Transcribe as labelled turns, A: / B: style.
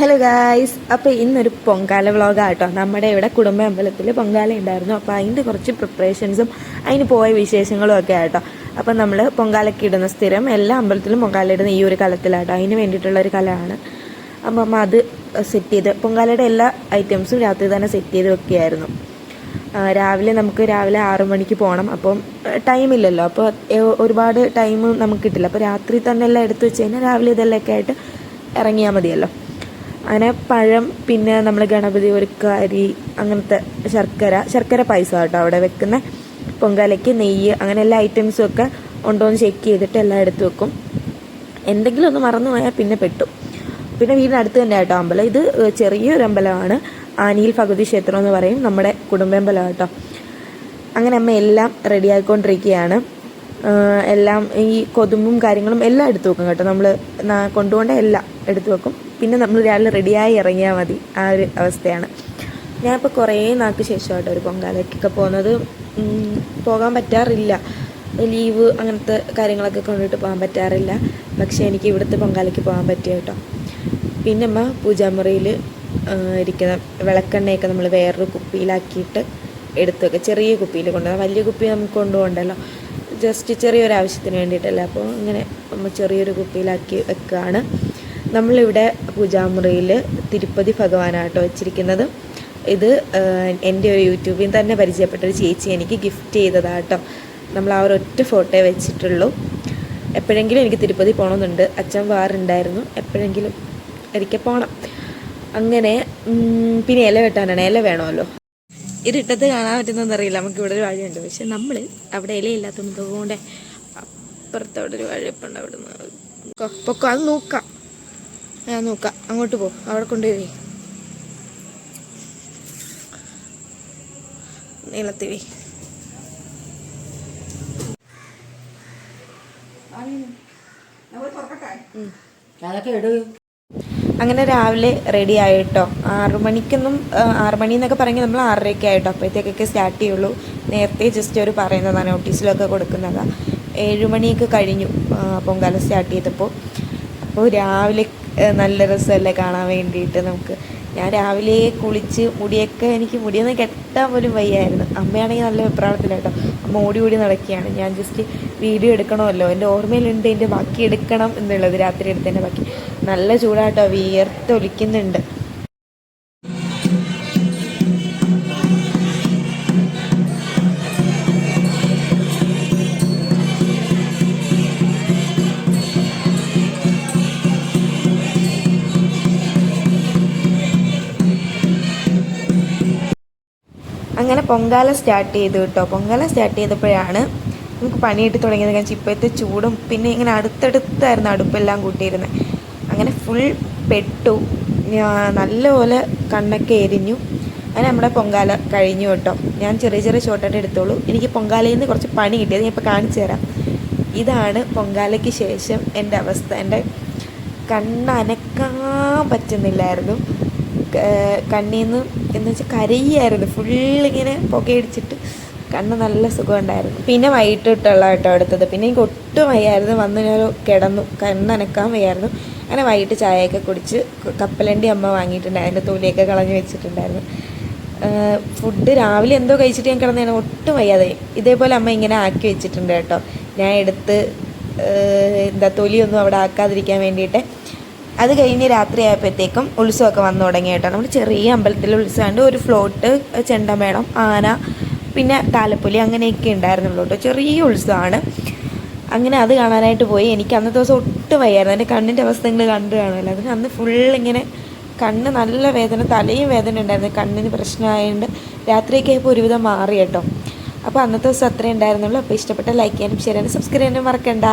A: Hello guys അപ്പോൾ ഇന്നൊരു പൊങ്കാല വ്ളോഗാട്ടോ. നമ്മുടെ ഇവിടെ കുടുംബ അമ്പലത്തിൽ പൊങ്കാല ഉണ്ടായിരുന്നു. അപ്പോൾ അതിന്റെ കുറച്ച് പ്രിപ്പറേഷൻസും അതിന് പോയ വിശേഷങ്ങളും ഒക്കെ ആട്ടോ. അപ്പോൾ നമ്മൾ പൊങ്കാലൊക്കെ ഇടുന്ന സ്ഥിരം എല്ലാ അമ്പലത്തിലും പൊങ്കാല ഇടുന്ന ഈ ഒരു കലത്തിലാട്ടോ. അതിന് വേണ്ടിയിട്ടുള്ള ഒരു കലമാണ് അപ്പം അമ്മ അത് സെറ്റ് ചെയ്ത് പൊങ്കാലയുടെ എല്ലാ ഐറ്റംസും രാത്രി തന്നെ സെറ്റ് ചെയ്ത് വെക്കുകയായിരുന്നു. രാവിലെ നമുക്ക് രാവിലെ ആറു മണിക്ക് പോകണം അപ്പം ടൈമില്ലല്ലോ അപ്പോൾ ഒരുപാട് ടൈം നമുക്ക് കിട്ടില്ല. അപ്പോൾ രാത്രി തന്നെ എല്ലാം എടുത്തു വെച്ച് കഴിഞ്ഞാൽ രാവിലെ ഇതെല്ലാം ഒക്കെ ആയിട്ട് ഇറങ്ങിയാൽ മതിയല്ലോ. അങ്ങനെ പഴം പിന്നെ നമ്മൾ ഗണപതി ഒരുക്ക അരി അങ്ങനത്തെ ശർക്കര ശർക്കര പായസം കേട്ടോ അവിടെ വെക്കുന്ന. പൊങ്കാലയ്ക്ക് നെയ്യ് അങ്ങനെ എല്ലാ ഐറ്റംസും ഒക്കെ ഉണ്ടോ എന്ന് ചെക്ക് ചെയ്തിട്ട് എല്ലാം എടുത്തു വെക്കും. എന്തെങ്കിലും ഒന്ന് മറന്നു പോയാൽ പിന്നെ പെട്ടു. പിന്നെ വീടിനടുത്ത് തന്നെ ആട്ടോ അമ്പലം. ഇത് ചെറിയൊരു അമ്പലമാണ്. ആനിയിൽ ഭഗവതി ക്ഷേത്രം എന്ന് പറയും നമ്മുടെ കുടുംബമ്പലം കേട്ടോ അങ്ങനെ അമ്മ എല്ലാം റെഡി ആയിക്കൊണ്ടിരിക്കുകയാണ്. ആഹ് എല്ലാം ഈ കൊതുമ്പും കാര്യങ്ങളും എല്ലാം എടുത്തു വെക്കും കേട്ടോ. നമ്മൾ കൊണ്ടുപോകേണ്ട എല്ലാം എടുത്തു വെക്കും. പിന്നെ നമ്മൾ രാവിലെ റെഡിയായി ഇറങ്ങിയാൽ മതി. ആ ഒരു അവസ്ഥയാണ്. ഞാനിപ്പോൾ കുറേ നാൾക്ക് ശേഷമായിട്ട് ഒരു പൊങ്കാലയ്ക്കൊക്കെ പോകുന്നത്. പോകാൻ പറ്റാറില്ല. ലീവ് അങ്ങനത്തെ കാര്യങ്ങളൊക്കെ കൊണ്ടിട്ട് പോകാൻ പറ്റാറില്ല. പക്ഷേ എനിക്ക് ഇവിടുത്തെ പൊങ്കാലയ്ക്ക് പോകാൻ പറ്റിയ കേട്ടോ. പിന്നെ അമ്മ പൂജാമുറിയിൽ ഇരിക്കുന്ന വിളക്കെണ്ണയൊക്കെ നമ്മൾ വേറൊരു കുപ്പിയിലാക്കിയിട്ട് എടുത്തു വെക്കുക ചെറിയ കുപ്പിയിൽ കൊണ്ടുപോകാം. വലിയ കുപ്പി നമുക്ക് കൊണ്ടുപോകണ്ടല്ലോ. ജസ്റ്റ് ചെറിയൊരു ആവശ്യത്തിന് വേണ്ടിയിട്ടല്ലേ. അപ്പോൾ ഇങ്ങനെ ചെറിയൊരു കുപ്പിയിലാക്കി വെക്കുകയാണ് നമ്മളിവിടെ പൂജാമുറിയിൽ തിരുപ്പതി ഭഗവാനാട്ടോ വെച്ചിരിക്കുന്നത്. ഇത് എന്റെ ഒരു യൂട്യൂബിൽ തന്നെ പരിചയപ്പെട്ട ഒരു ചേച്ചി എനിക്ക് ഗിഫ്റ്റ് ചെയ്തതാട്ടോ. നമ്മൾ ആ ഒരു ഒറ്റ ഫോട്ടോ വെച്ചിട്ടുള്ളൂ. എപ്പോഴെങ്കിലും എനിക്ക് തിരുപ്പതി പോകണമെന്നുണ്ട്. അച്ഛൻ വാറുണ്ടായിരുന്നു. എപ്പോഴെങ്കിലും ഒരിക്കൽ പോകണം അങ്ങനെ പിന്നെ ഇല വെട്ടാനാണ്. ഇല വേണമല്ലോ. ഇരുട്ടത്ത് കാണാൻ പറ്റുന്നതെന്ന് അറിയില്ല. നമുക്ക് ഇവിടെ ഒരു വഴിയുണ്ട്. പക്ഷെ നമ്മൾ അവിടെ ഇലയില്ലാത്തതുകൊണ്ട് അതുകൊണ്ട് അപ്പുറത്തവിടെ ഒരു വഴിയപ്പുണ്ട് അവിടെ നിന്ന് പൊക്കോ അത് നോക്കാം. ഞാൻ നോക്കാം. അങ്ങോട്ട് പോ. അവിടെ കൊണ്ടുപോയി. നീളത്തി വേ
B: അതൊക്കെ ഇട്.
A: അങ്ങനെ രാവിലെ റെഡി ആയിട്ടോ. ആറു മണിക്കൊന്നും ആറു മണി എന്നൊക്കെ പറയുമ്പോൾ നമ്മൾ ആറരയ്ക്ക് ആയിട്ടോ. അപ്പോഴത്തേക്കൊക്കെ സ്റ്റാർട്ട് ചെയ്യുള്ളൂ. നേരത്തെ ജസ്റ്റ് ഒരു പറയുന്നതാണ് നോട്ടീസിലൊക്കെ കൊടുക്കുന്നതാണ് ഏഴുമണിയൊക്കെ കഴിഞ്ഞു പൊങ്കാല സ്റ്റാർട്ട് ചെയ്തപ്പോൾ. അപ്പോൾ രാവിലെ നല്ല രസമല്ലേ കാണാൻ വേണ്ടിയിട്ട് നമുക്ക്. ഞാൻ രാവിലെ കുളിച്ച് മുടിയൊക്കെ എനിക്ക് മുടിയൊന്നും കെട്ടാൻ പോലും വയ്യായിരുന്നു. അമ്മയാണെങ്കിൽ നല്ല അഭിപ്രായത്തിലായിട്ടോ അമ്മ ഓടി ഓടി നടക്കുകയാണ്. ഞാൻ ജസ്റ്റ് വീഡിയോ എടുക്കണമല്ലോ. എന്റെ ഓർമ്മയിലുണ്ട് എന്റെ ബാക്കി എടുക്കണം എന്നുള്ളത് രാത്രി എടുത്തതിന്റെ ബാക്കി. നല്ല ചൂടാട്ടോ വിയർത്തൊലിക്കുന്നുണ്ട്. അങ്ങനെ പൊങ്കാല സ്റ്റാർട്ട് ചെയ്തു കേട്ടോ. പൊങ്കാല സ്റ്റാർട്ട് ചെയ്തപ്പോഴാണ് നമുക്ക് പണിയിട്ട് തുടങ്ങിയത്. കാരണം ഇപ്പോഴത്തെ ചൂടും പിന്നെ ഇങ്ങനെ അടുത്തടുത്തായിരുന്നു അടുപ്പെല്ലാം കൂട്ടിയിരുന്നത്. അങ്ങനെ ഫുൾ പെട്ടു. നല്ലപോലെ കണ്ണൊക്കെ എരിഞ്ഞു. അങ്ങനെ നമ്മുടെ പൊങ്കാല കഴിഞ്ഞു കേട്ടോ. ഞാൻ ചെറിയ ചെറിയ ഷോട്ടായിട്ട് എടുത്തോളൂ എനിക്ക് പൊങ്കാലയിൽ നിന്ന് കുറച്ച് പണി കിട്ടിയത് ഞാൻ ഇപ്പോൾ കാണിച്ചു തരാം. ഇതാണ് പൊങ്കാലയ്ക്ക് ശേഷം എന്റെ അവസ്ഥ. എന്റെ കണ്ണനക്കാൻ പറ്റുന്നില്ലായിരുന്നു. കണ്ണിൽ നിന്ന് എന്ന് വെച്ചാൽ കരയായിരുന്നു. ഫുള്ളിങ്ങനെ പുകയടിച്ചിട്ട് കണ്ണ് നല്ല സുഖമുണ്ടായിരുന്നു. പിന്നെ വൈകിട്ടിട്ടുള്ള കേട്ടോ എടുത്തത് പിന്നെ എനിക്ക് ഒട്ടും വയ്യായിരുന്നു. വന്ന് ഞാൻ കിടന്നു. കണ്ണനക്കാൻ വയ്യായിരുന്നു. അങ്ങനെ വൈകിട്ട് ചായയൊക്കെ കുടിച്ച് കപ്പലണ്ടി അമ്മ വാങ്ങിയിട്ടുണ്ടായിരുന്നു അതിന്റെ തൊലിയൊക്കെ കളഞ്ഞ് വെച്ചിട്ടുണ്ടായിരുന്നു. ഫുഡ് രാവിലെ എന്തോ കഴിച്ചിട്ട് ഞാൻ കിടന്നതാണ് ഒട്ടും വയ്യാതെ. ഇതേപോലെ അമ്മ ഇങ്ങനെ ആക്കി വെച്ചിട്ടുണ്ട് കേട്ടോ. ഞാൻ എടുത്ത് എന്താ തൊലിയൊന്നും അവിടെ ആക്കാതിരിക്കാൻ വേണ്ടിയിട്ട്. അത് കഴിഞ്ഞ് രാത്രി ആയപ്പോഴത്തേക്കും ഉത്സവമൊക്കെ വന്നു തുടങ്ങി കേട്ടോ ചെറിയ അമ്പലത്തിലെ ഉത്സവമുണ്ട്. ഒരു ഫ്ലോട്ട് ചെണ്ടമേളം ആന പിന്നെ താലപ്പൊലി അങ്ങനെയൊക്കെ ഉണ്ടായിരുന്നുള്ളൂ കേട്ടോ. ചെറിയ ഉത്സവമാണ്. അങ്ങനെ അത് കാണാനായിട്ട് പോയി. എനിക്ക് അന്നത്തെ ദിവസം ഒട്ടും വയ്യായിരുന്നു. എന്റെ കണ്ണിന്റെ അവസ്ഥ നിങ്ങൾ കണ്ടു കാണുമല്ലോ. അതിന് അന്ന് ഫുൾ ഇങ്ങനെ കണ്ണ് നല്ല വേദന തലയും വേദന ഉണ്ടായിരുന്നു. കണ്ണിന് പ്രശ്നമായതുകൊണ്ട് രാത്രിയൊക്കെ ആയപ്പോൾ ഒരുവിധം മാറി കേട്ടോ. അപ്പോൾ അന്നത്തെ ദിവസം അത്രേ ഉണ്ടായിരുന്നുള്ളൂ. അപ്പോൾ ഇഷ്ടപ്പെട്ട ലൈക്ക് ചെയ്യാനും ഷെയർ ചെയ്യാനും സബ്സ്ക്രൈബ് ചെയ്യാനും മറക്കണ്ട.